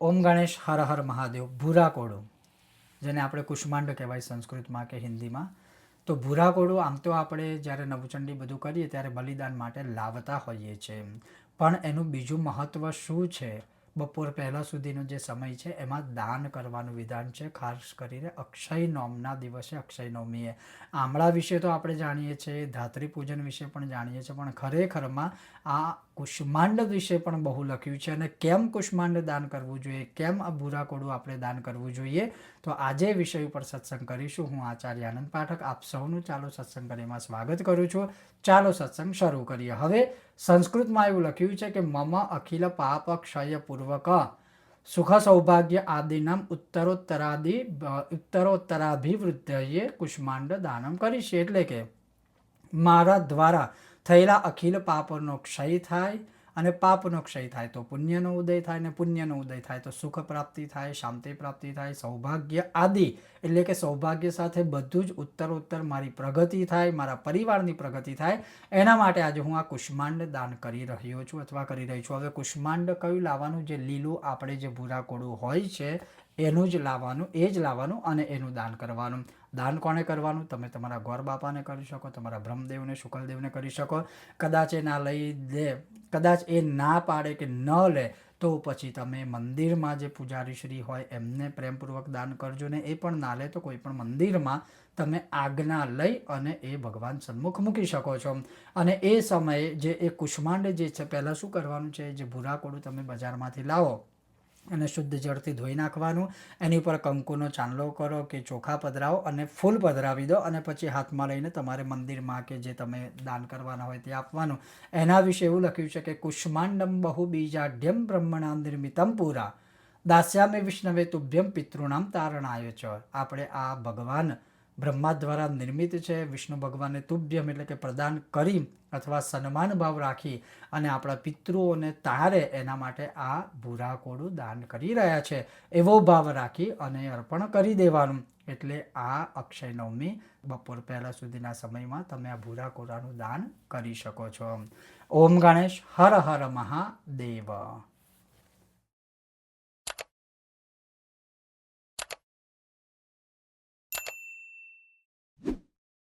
ઓમ ગણેશ, હર હર મહાદેવ, ભૂરા કોળું જેને આપણે કુષ્માંડ કહેવાય સંસ્કૃતમાં કે હિન્દીમાં. તો ભૂરા કોળું આમ તો આપણે જ્યારે નવચંડી બધું કરીએ ત્યારે બલિદાન માટે લાવતા હોઈએ છીએ. પણ એનું બીજું મહત્ત્વ શું છે? બપોર પહેલાં સુધીનો જે સમય છે, એમાં દાન કરવાનું વિધાન છે, ખાસ કરીને અક્ષય નોમના દિવસે અક્ષય નવમીએ આમળા વિશે તો આપણે જાણીએ છીએ, ધાત્રી પૂજન વિશે પણ જાણીએ છીએ, પણ ખરેખરમાં આ કુષ્માંડ વિશે પણ બહુ લખ્યું છે અને કેમ કુષ્માંડ દાન કરવું જોઈએ? કેમ આ ભૂરા કોડું આપણે દાન કરવું જોઈએ? તો આજે વિષય ઉપર સત્સંગ કરીશું. હું આચાર્ય આનંદ પાઠક, આપ સૌનું ચાલો સત્સંગ કરીમાં સ્વાગત કરું છું. ચાલો સત્સંગ શરૂ કરીએ. હવે સંસ્કૃતમાં એવું લખ્યું છે કે મમ અખિલ પાપ ક્ષય પૂર્વક સુખ સૌભાગ્ય આદિનામ ઉત્તરોત્તરાદિ ઉત્તરોત્તરાભિવૃદ્ધયે કુષ્માંડ દાનમ કરીશ. એટલે કે મારા દ્વારા થયેલા અખિલ પાપનો ક્ષય થાય અને પાપનો ક્ષય થાય. તો પુણ્યનો ઉદય થાય ને પુણ્યનો ઉદય થાય. તો સુખ પ્રાપ્તિ થાય, શાંતિ પ્રાપ્તિ થાય, સૌભાગ્ય આદિ. એટલે કે સૌભાગ્ય સાથે બધું જ ઉત્તર ઉત્તર મારી પ્રગતિ થાય, મારા પરિવારની પ્રગતિ થાય. એના માટે આજે હું આ કુષ્માંડ દાન કરી રહ્યો છું અથવા કરી રહી છું. હવે કુષ્માંડ કયું લાવવાનું? જે લીલું, આપણે જે ભૂરા કોડું હોય છે એનું જ લાવવાનું, એ જ લાવવાનું અને એનું દાન કરવાનું. દાન કોને કરવાનું? તમે તમારા ગોર બાપાને કરી શકો, તમારા બ્રહ્મદેવને, શુકલદેવને કરી શકો. કદાચ એ ના લઈ દે, કદાચ એ ના પાડે કે ન લે, તો પછી તમે મંદિરમાં જે પૂજારી શ્રી હોય, એમને પ્રેમપૂર્વક દાન કરજો ને એ પણ ના લે તો કોઈ પણ મંદિરમાં તમે આજ્ઞા લઈ અને એ ભગવાન સન્મુખ મૂકી શકો છો. અને એ સમયે જે એ કુષ્માંડ જે છે, પહેલાં શું કરવાનું છે? જે ભૂરા કોળું તમે બજારમાંથી લાવો અને શુદ્ધ જળથી ધોઈ નાખવાનું. એની ઉપર કંકુનો ચાંદલો કરો કે ચોખા પધરાવો અને ફૂલ પધરાવી દો અને પછી હાથમાં લઈને તમારે મંદિરમાં કે જે તમે દાન કરવાના હોય તે આપવાનું. એના વિશે એવું લખ્યું છે કે કુષ્માંડમ બહુ બીજાઢ્યમ બ્રહ્મણામ નિર્મિતમ પૂરા. દાસ્યામે વિષ્ણવે તુભ્યમ પિતૃણામ તારણાય ચ. આપણે આ ભગવાન બ્રહ્મા દ્વારા નિર્મિત છે, વિષ્ણુ ભગવાનને તુભ્યમ એટલે કે પ્રદાન કરી અથવા સન્માન ભાવ રાખી અને આપણા પિતૃઓને તારે એના માટે આ ભૂરા કોડું દાન કરી રહ્યા છે. એવો ભાવ રાખી અને અર્પણ કરી દેવાનું. એટલે આ અક્ષય નવમી બપોર પહેલાં સુધીના સમયમાં તમે આ ભૂરા કોળાનું દાન કરી શકો છો. ઓમ ગણેશ, હર હર મહાદેવ.